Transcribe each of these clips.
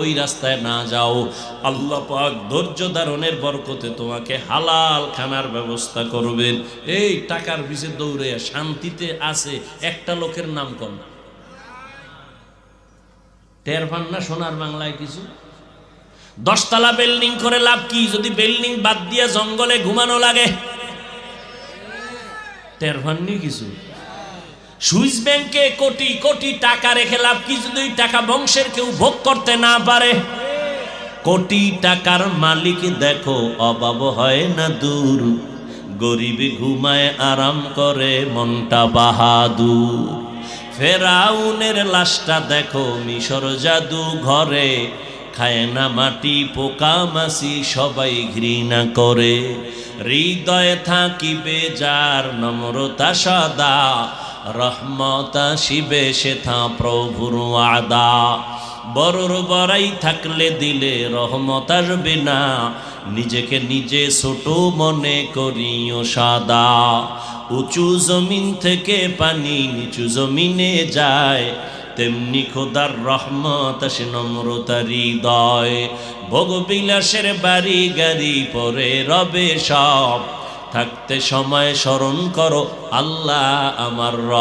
ওই রাস্তায় না যাও। আল্লাহ পাক ধৈর্য ধারণের বরকতে তোমাকে হালাল খানার ব্যবস্থা করবেন। এই টাকার পিছে দৌড়ে শান্তিতে আছে, একটা লোকের নাম কম টের পান না সোনার বাংলায় কিছু? দশতলা বিল্ডিং করে লাভ কি? যদি বিল্ডিং বাদ দিয়ে জঙ্গলে ঘুমানো লাগে। টের পাননি কিছু? সুইস ব্যাংকে কোটি কোটি টাকা রেখে লাভ কি যদি টাকা বংশের কেউ ভোগ করতে না পারে? কোটি টাকার মালিক দেখো, অভাব হয় না দূর। গরিবে ঘুমায়, আরাম করে, মনটা বাহাদুর। ফেরাউনের লাশটা দেখো, মিশর জাদু ঘরে। খায় না মাটি, পোকা মাসি সবাই ঘৃণা করে। হৃদয়ে থাকিবে যার নম্রতা সদা। রহমতা শিবে সেথা প্রভুর আদা বড়র বড়াই থাকলে দিলে রহমত আসবে না। নিজেকে নিজে ছোট মনে করিও সাদা। উঁচু জমিন থেকে পানি নিচু জমিনে যায়। তেমনি খোদার রহমত আসে নম্রতার হৃদয়। ভোগবিলাসের বাড়ি গাড়ি পরে রবে সব। থাকতে সময় স্মরণ করো আল্লাহ আমার র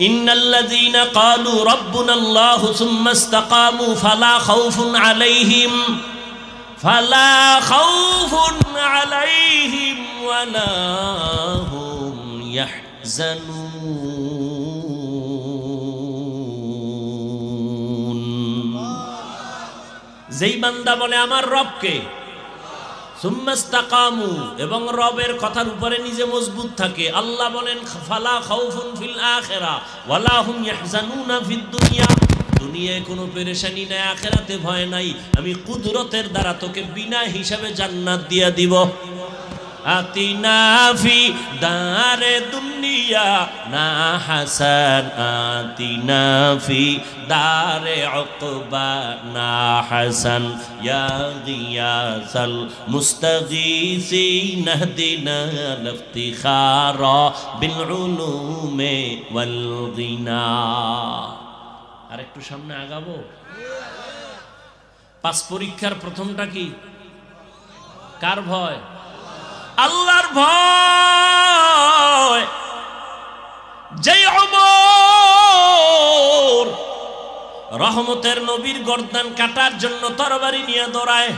إن الذين قالوا ربنا الله ثم استقاموا فلا خوف عليهم فلا خوف عليهم ولا هم يحزنون যেই বান্দা বলে আমার রবকে এবং রবের কথার উপরে নিজে মজবুত থাকে। আল্লাহ বলেন, ফালা দুনিয়া। দুনিয়ায় কোনো পেরেশানি নাই, আখেরাতে ভয় নাই। আমি কুদরতের দ্বারা তোকে বিনা হিসাবে জান্নাত দিয়া দিব। আতিনা ফি দারে দুনিয়া, না হাসান আতিনা ফি দারে উকবা, না হাসান ইয়া গিয়াসাল মুস্তাগীসিন নাহদিনা লিফতিখারা বিল উলুমে ওয়াল গিনা। আর একটু সামনে আগাবো? পাস পরীক্ষার প্রথমটা কি? কার ভয়? আল্লাহর ভয়, যেই অমর রহমতের নবীর গর্দান কাটার জন্য তরবারি নিয়ে দৌড়ায়,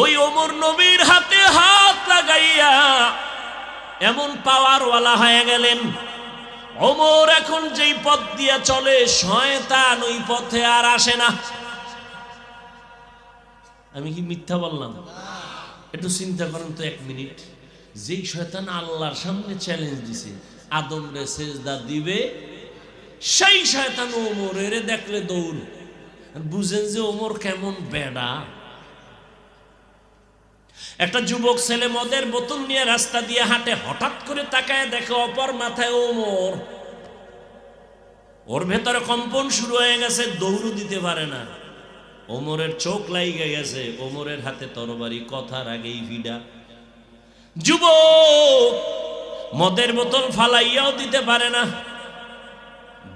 ওই অমর নবীর হাতে হাত লাগাইয়া এমন পাওয়ারওয়ালা হয়ে গেলেন। অমর এখন যেই পথ দিয়ে চলে, শয়তান ওই পথে আর আসে না। আমি কি মিথ্যা বললাম? একটু চিন্তা করেন তো এক মিনিট। যেই শয়তান আল্লাহর সামনে চ্যালেঞ্জ দিছে আদম রে সেজদা দিবে, সেই শয়তান ওমরের দেখলে দৌড়। বুঝেন যে ওমর কেমন বেড়া। একটা যুবক ছেলে মদের বোতল নিয়ে রাস্তা দিয়ে হাঁটে, হঠাৎ করে তাকায় দেখে অপর মাথায় ওমর। ওর ভেতরে কম্পন শুরু হয়ে গেছে দৌড় দিতে পারে না। ওমরের চোখ লাইগে গেছে, ওমরের হাতে তরবারি, কথার আগেই ভিডা। যুবক, মদের বোতল ফালাইয়াও দিতে পারে না।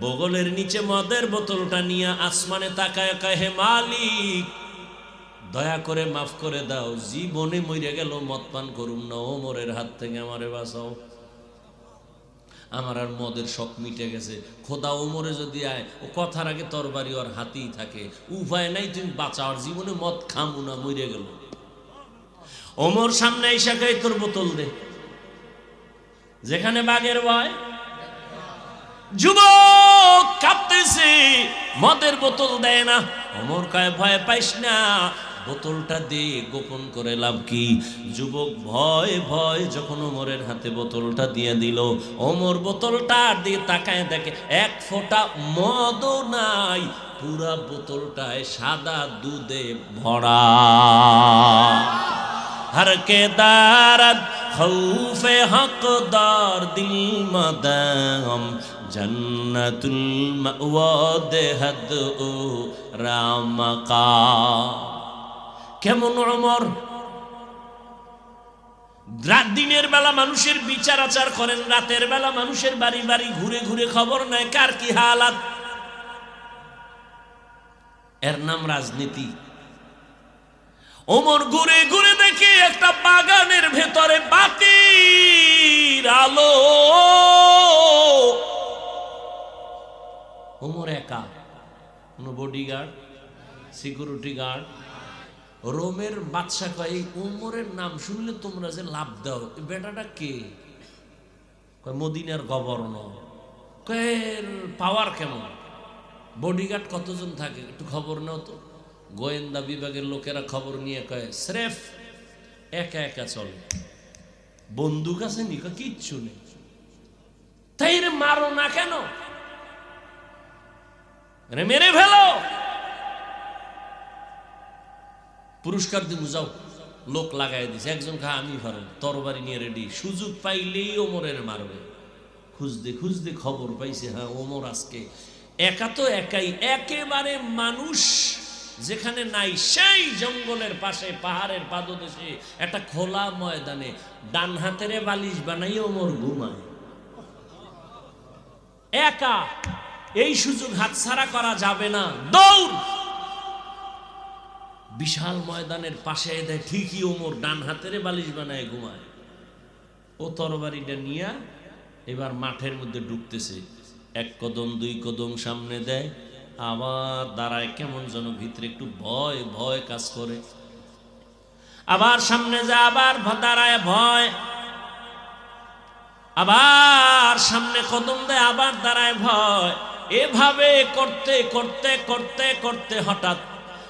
বগলের নিচে মদের বোতলটা নিয়ে আসমানে তাকায় কাহে মালিক, দয়া করে মাফ করে দাও, জীবনে মরে গেল মদ পান করুম না, ওমরের হাত থেকে আমারে বাঁচাও। আমার আর মদের শখ মিটে গেছে। খোদা ওমরে যদি আয়, ও কথার আগে তরবারি ওর হাতেই থাকে। উপায় নাই তুমি বাঁচাওয়ার জীবনে মদ খামু না মরে গেল। ওমর সামনে এসে গাই তোর বোতল দে। যেখানে বাঘের ভয়, যুবক কাঁপতেছে মদের বোতল দেয় না। অমর কয়, ভয় পাইস না। বোতলটা দিয়ে গোপন করে লাভ কি? যুবক ভয় ভয়, যখন ওমরের হাতে বোতলটা দিয়ে দিল। ওমর বোতলটা দিয়ে তাকায় দেখে এক ফোঁটা মদ নাই, পুরা বোতলটায় সাদা দুধে ভরা। হরকে দারদ খৌফে হকদার দিল মাদাম, জন্নতুল মাওয়া দেহদ ও রামকা। কেমন অমর? দিনের বেলা মানুষের বিচার আচার করেন, রাতের বেলা মানুষের বাড়ি বাড়ি ঘুরে ঘুরে খবর নেয়, কার কি হালাত? এর নাম রাজনীতি। ওমর ঘুরে ঘুরে দেখে একটা বাগানের ভেতরে বাতির আলো। ওমর একা। কোনো বডিগার্ড সিকিউরিটি গার্ড রোমের বাদশা কয় উমরের নাম শুনলে তোমরা যে লাভ দাও বেটাটা কে? মদিনার গভর্নর। কয়ের পাওয়ার কেমন? বডিগার্ড কতজন থাকে? একটু খবর নাও তো। গোয়েন্দা বিভাগের লোকেরা খবর নিয়ে কয়, স্রেফ একা একা চলে। বন্দুক আছে নি? কিচ্ছু নেই। তাই রে মারো না কেন? মেরে ফেলো! পুরস্কার দিব যাও। লোক লাগাই দিছে, একজন খা আমি পারেন তরবারি নিয়ে রেডি সুযোগ পাইলেই ওমরের মারবে। খুঁজতে খুঁজতে খবর পাইছে হ্যাঁ ওমর আজকে একা তো একাই, একেবারে মানুষ যেখানে নাই, সেই জঙ্গলের পাশে, পাহাড়ের পাদদেশে, একটা খোলা ময়দানে, ডান হাতের বালিশ বানাই ওমর ঘুমায়। একা, এই সুযোগ হাতছাড়া করা যাবে না। দৌড়! বিশাল ময়দানের পাশে দেয়, ঠিকই ওমর ডান হাতের বালিশ বানায়, ঘুমায়। ও তরবারিটা নিয়ে এবার মাঠের মধ্যে ঢুকতেছে। এক কদম, দুই কদম সামনে দেয়, আবার দাঁড়ায় কেমন যেন ভিতরে একটু ভয় ভয় কাজ করে। আবার সামনে যায়, আবার দাঁড়ায়, ভয়। আবার সামনে কদম দেয়, আবার দাঁড়ায়, ভয়। এভাবে করতে করতে করতে করতে হঠাৎ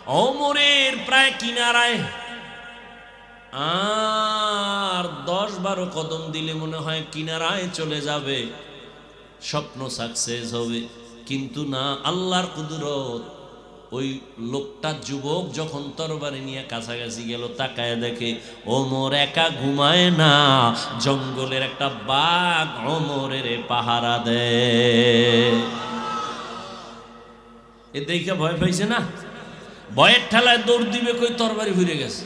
অমরের প্রায় কিনারায় আর দশ বারো কদম দিলে মনে হয় কিনারায় চলে যাবে। স্বপ্ন সাকসেস হবে। কিন্তু না, আল্লাহর কুদরত, ওই লোকটা যুবক যখন তরবারি নিয়ে কাছাকাছি গেল, তাকায় দেখে ওমর একা ঘুমায় না, জঙ্গলের একটা বাঘ ওমরের পাহারা দেয়। এ দেখে ভয় পাইছে না? ভয়ের ঠেলায় দৌড় দিবে কই তরবারি ঘুরে গেছে।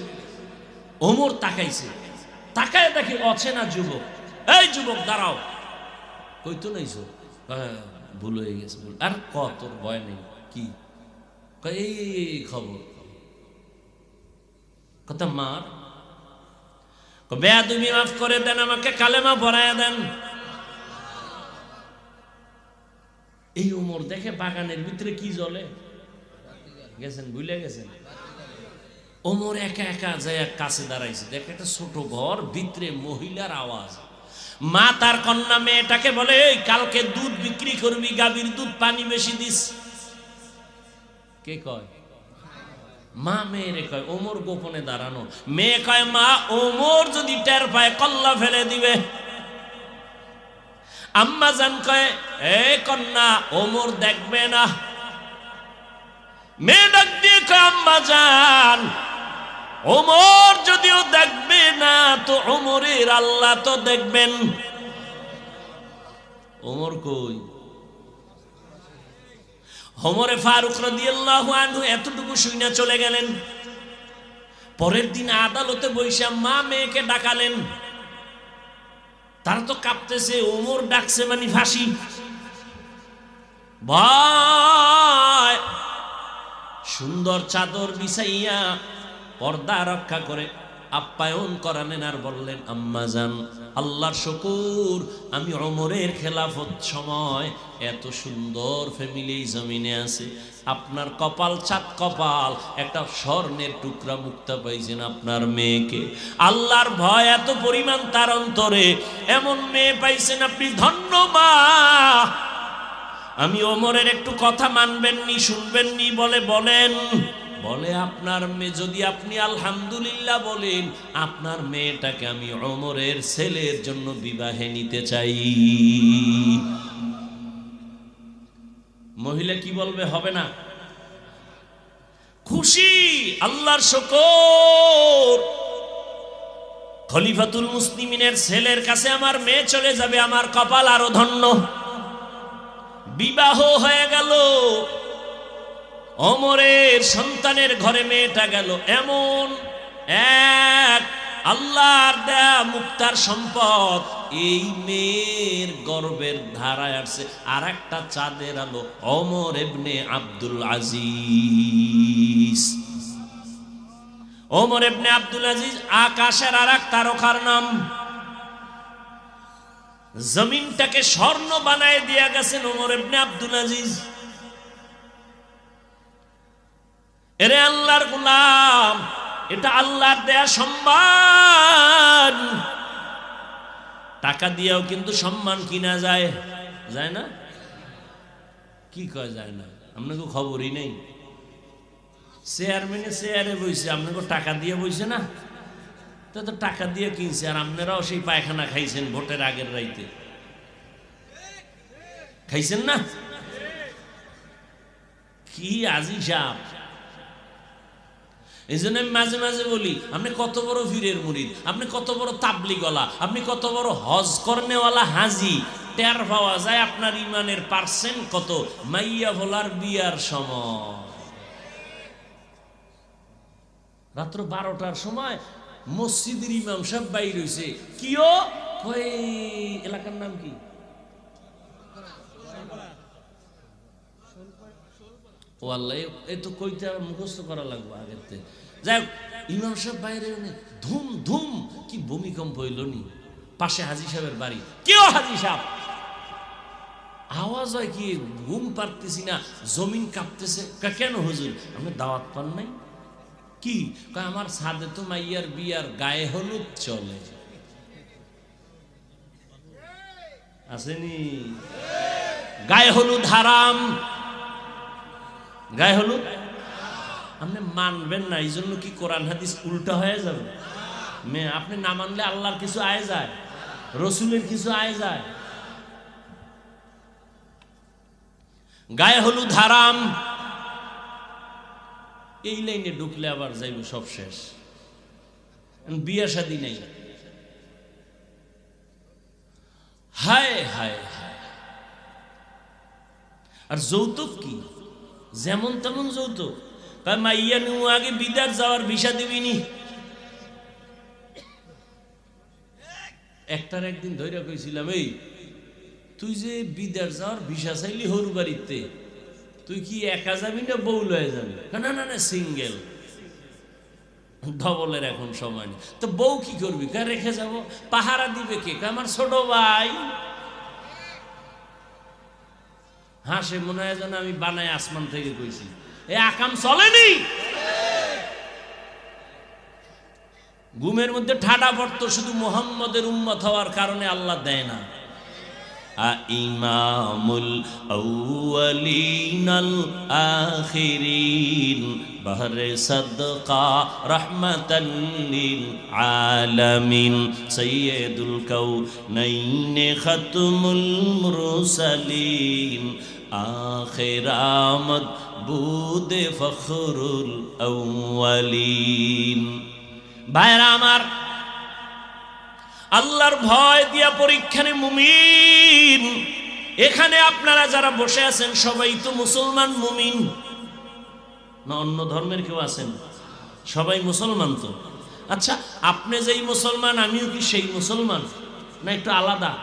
ওমর তাকাইছে। তাকায় দেখি অচেনা যুবক। এই যুবক, দাঁড়াও। কই তো নাইছো ভুল হয়ে গেছে, ভুল। আর ক, তোর ভয় নেই, কি? এই খবর। কথা মার? বেয়া তুমি মাফ করে দেন আমাকে, কালেমা পড়ায় দেন। এই উমর দেখে বাগানের ভিতরে কি জ্বলে? গেছেন ভুলে গেছেন? ওমর একা একা যায় কাছে দাঁড়াইছে। দেখে একটা ছোট ঘর, ভিতরে মহিলার আওয়াজ। মা তার কন্যা মেয়েটাকে বলে, এই, কালকে দুধ বিক্রি করবি, গাভীর দুধ পানি বেশি দিস। কে কয়? মা মেয়েরে কয়, ওমর গোপনে দাঁড়ানো। মেয়ে কয়, মা, ওমর যদি টের পায়, কল্লা ফেলে দিবে। আম্মা জান কয়, এ কন্যা, ওমর দেখবে না। মেয়ে ডাক দিয়ে আম্মা জান, ওমর যদিও দেখবে না, তো ওমরের আল্লাহ তো দেখবেন। ওমর কই? হোমরে ফারুক রাদিয়াল্লাহু এতটুকু শুইনা চলে গেলেন। পরের দিন আদালতে বৈশা মা মেয়েকে ডাকালেন। তারা তো কাঁপতেছে, ওমর ডাকছে মানে ফাঁসি। ভয় সুন্দর চাদর বিছাইয়া পর্দা রক্ষা করে আপ্যায়ন করালেন আর বললেন, আম্মা যান আল্লাহর শকুর, আমি অমরের খেলাফত সময় এত সুন্দর ফ্যামিলি জমিনে আছে। আপনার কপাল চাঁদ কপাল, একটা স্বর্ণের টুকরা মুক্তা পাইছেন আপনার মেয়েকে। আল্লাহর ভয় এত পরিমাণ তার অন্তরে, এমন মেয়ে পাইছেন আপনি ধন্য মা আমি ওমরের একটু কথা মানবেননি, শুনবেননি, বলে বলেন, বলে আপনার মেয়ে, যদি আপনি আলহামদুলিল্লাহ বলেন, আপনার মেয়েটাকে আমি ওমরের ছেলের জন্য বিবাহে নিতে চাই। মহিলা কি বলবে, হবে না? খুশি, আল্লাহর শকর। খলিফাতুল মুসলিমিনের ছেলের কাছে আমার মেয়ে চলে যাবে, আমার কপাল আরও ধন্য। বিবাহ হয়ে গেল। অমরের সন্তানের ঘরে মেয়েটা গেল। এমন এক আল্লাহর দেয়া মুক্তার সম্পদ। এই মেয়ের গর্বের ধারায় আসছে। আর একটা চাঁদের আলো, অমর এবনে আব্দুল আজিজ। ওমর এবনে আব্দুল আজিজ আকাশের আর এক তারকার নাম। জমিনটাকে স্বর্ণ বানায় দিয়া গেছেন ওমর এবনে আব্দুল আজিজ। এরে আল্লাহর গুলাম, এটা আল্লাহর দেয়া সম্মান। টাকা দিয়েও কিন্তু সম্মান কিনা যায়? যায় না? কি কয় যায় না? আপনাকে খবরই নেই। চেয়ারম্যানে চেয়ারে বইছে, আপনাকে টাকা দিয়ে বইছে না? তো তো টাকা দিয়ে কিনছে, আর আপনারাও সেই পায়খানা খাইছেন ভোটের আগের রাইতে। খাইছেন না? কি আজি সাপ। এই জন্য আমি মাঝে মাঝে বলি, আপনি কত বড় ফিরের মুরিদ, আপনি কত বড় তাবলি গলা আপনি কত বড় হজ করনেওয়ালা হাজি, টের পাওয়া যায় আপনার ইমানের পার্সেন্ট কত? মাইয়া ভোলার বিয়ার সময়। রাত্র বারোটার সময় মসজিদের ইমাম সাহেব বাইর কিও কই এলাকার নাম কি? কইতে করা কি ভূমিকম্প পাশে বাড়ি। আওয়াজ হয় কি, ঘুম পারতেছি না, জমিন কাঁপতেছে। কেন হুজুর? আমি দাওয়াত পান নাই? কি? আমার সাদে তো মাইয়ার বিয়ার গায়ে হলুদ চলে। আসেনি? গায়ে হলুদ হারাম। গায়ে হলুদ? আপনি মানবেন না এই জন্য কি কোরআন হাদিস উল্টা হয়ে যাবে? মেয়ে আপনি না মানলে আল্লাহর কিছু আয় যায়, রসুলের কিছু আয় যায়। গায়ে হলুদ হারাম। এই লাইনে ঢুকলে আবার যাইব সব শেষ। বিয়া শাদি নেই। হায় হায় হায়। আর যৌতুক কি? যেমন তেমন যৌতুক। কয় মাইয়া নু আগে বিদার যাওয়ার ভিসা দিবিনি। একটার একদিন ধৈর্য কইছিলাম, এই, তুই যে বিদার যাওয়ার ভিসা চাইলি হরু বাড়িতে তুই কি একা যাবি না বউ লয়ে যাবি? না না না সিঙ্গেল ডবলের এখন সময় নেই। তো বউ কি করবি? কে রেখে যাব? পাহারা দিবে কে? আমার ছোট ভাই? হাসে, মনে হয় যেন আমি বানাই আসমান থেকে কইছি। এ আকাম চলেনি? ঘুমের মধ্যে ঠাডা পড়তো, শুধু মোহাম্মদের উম্মত হওয়ার কারণে আল্লাহ দেয় না। ইমামুল আউয়ালিনাল আখিরিন বহরে সদকা রহমাতান লিল আলামিন সৈয়দুল কাউনাইন খতমুল মুরসালিন আখিরামত বুদে ফখরুল আউয়ালিন ভাইরা আমার আল্লাহর ভয় দিয়া পরীক্ষানে মুমিন। এখানে আপনারা যারা বসে আছেন, সবাই তো মুসলমান, মুমিন। না, অন্য ধর্মের কেউ আছেন? সবাই মুসলমান তো? আচ্ছা আপনি যেই মুসলমান, আমিও কি সেই মুসলমান? না, একটু আলাদা।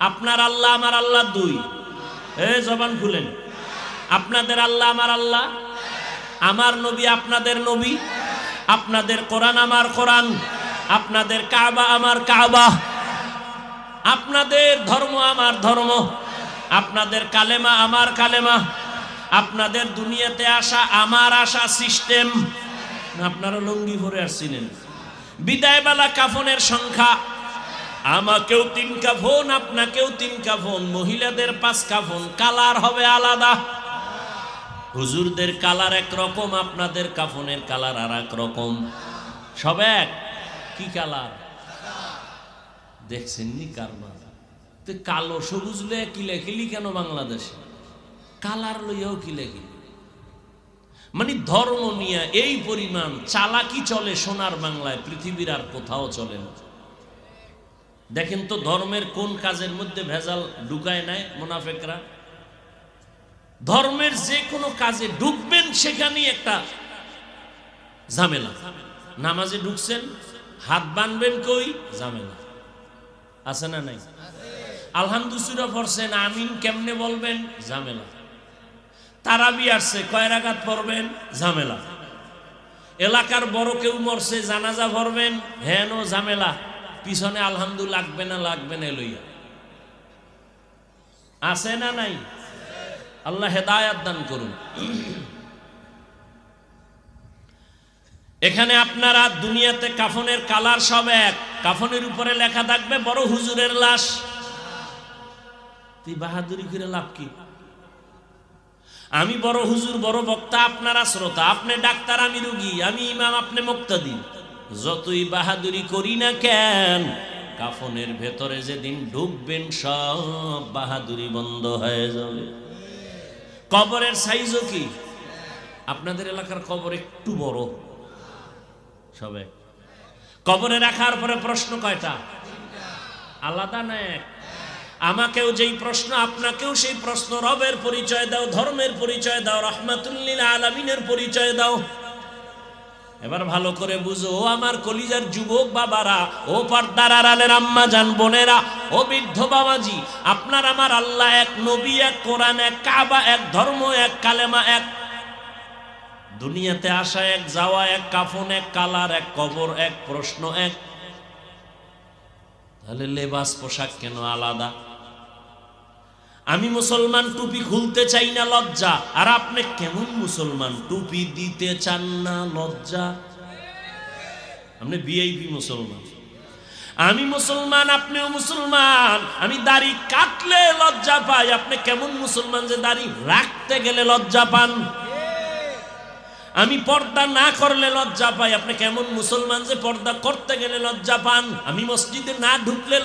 আপনার আল্লাহ, আমার আল্লাহ দুই। এ, জবান খুলেন। আপনাদের আল্লাহ, আমার আল্লাহ? আমার নবী, আপনাদের নবী? আপনাদের কোরআন, আমার কোরআন? আপনাদের কাবা আমার কাবা। আপনাদের ধর্ম আমার ধর্ম। আপনাদের কালেমা আমার কালেমা। আপনাদের দুনিয়াতে আসা আমার আসা সিস্টেম। আপনারা লঙ্গি ভরে আসছিলেন। বিদায়বেলা কাফনের সংখ্যা। আমাকেও তিন কাফন, আপনাকেও তিন কাফন। মহিলাদের পাঁচ কাফন। কালার হবে আলাদা। হুজুরদের কালার এক রকম, আপনাদের কাফনের কালার আর এক রকম। সব এক। কি কালার? দেখছেন নি কারবার? তো কালো সবুজ লইয়া কিলাকিলি কেন বাংলাদেশে? কালার লইয়াও কি কিলাকিলি মানে ধর্ম নিয়ে এই পরিমাণ চালাকি চলে সোনার বাংলায়, পৃথিবীর আর কোথাও চলে না। দেখেন তো ধর্মের কোন কাজের মধ্যে ভেজাল ঢুকায় নেয় মোনাফেকরা? ধর্মের যে কোনো কাজে ঢুকবেন সেখানেই একটা ঝামেলা। নামাজে ঢুকছেন হাত বানবেন কই? ঝামেলা। আছে না নাই? আলহামদুসুরা পড়ছেন, আমিন কেমনে বলবেন? ঝামেলা। তারাবি আসছে, কয় রাগাত পড়বেন? ঝামেলা। এলাকার বড় কেউ মরছে, জানাজা ভরবেন? হেন ও ঝামেলা। পিছনে আলহামদু লাগবে না লাগবে না লইয়া। আছে না নাই? আল্লাহ হেদায়াত দান করুন। এখানে আপনারা দুনিয়াতে কাফনের কালার সব এক। কাফনের উপরে লেখা থাকবে, বড় হুজুরের লাশ। তুই বাহাদুরি করে লাভ কি? আমি বড় হুজুর, বড় বক্তা, আপনারা শ্রোতা। আপনি ডাক্তার, আমি রুগী, আমি ইমাম, আপনি মুক্তাদি। যতই বাহাদুরি করি না কেন, কাফনের ভেতরে যেদিন ঢুকবেন সব বাহাদুরি বন্ধ হয়ে যাবে। কবরের সাইজও কি? আপনাদের এলাকার কবর একটু বড়। সবে। কবরে রাখার পরে প্রশ্ন কয়টা? আলাদা না আমাকেও যেই প্রশ্ন, আপনাকেও সেই প্রশ্ন। রবের পরিচয় দাও, ধর্মের পরিচয় দাও, রহমাতুল্লিল আলমিনের পরিচয় দাও। এবার ভালো করে বুঝো, ও আমার কলিজার যুবক বাবারা, ও পর্দার আড়ালের আম্মা জান বোনেরা, ও বৃদ্ধ বাবাজি, আপনার আমার আল্লাহ এক নবী, এক কোরআন, এক কাবা, এক ধর্ম, এক কালেমা, এক দুনিয়াতে আসা এক, যাওয়া এক, কাফন এক, কালার এক, কবর এক, প্রশ্ন এক। তাহলে লেবাস পোশাক কেন আলাদা? আমি মুসলমান টুপি খুলতে চাই না লজ্জা। আর আপনি কেমন মুসলমান? টুপি দিতে চান না লজ্জা? আপনি বিআইপি মুসলমান। আমি মুসলমান, আপনিও মুসলমান। আমি দাড়ি কাটলে লজ্জা পাই। আপনি কেমন মুসলমান যে দাড়ি রাখতে গেলে লজ্জা পান? আমি পর্দা না করলে লজ্জা পাই। আপনি কেমন মুসলমান যে পর্দা করতে গেলে লজ্জা পান? আমি মসজিদে না ঢুকলে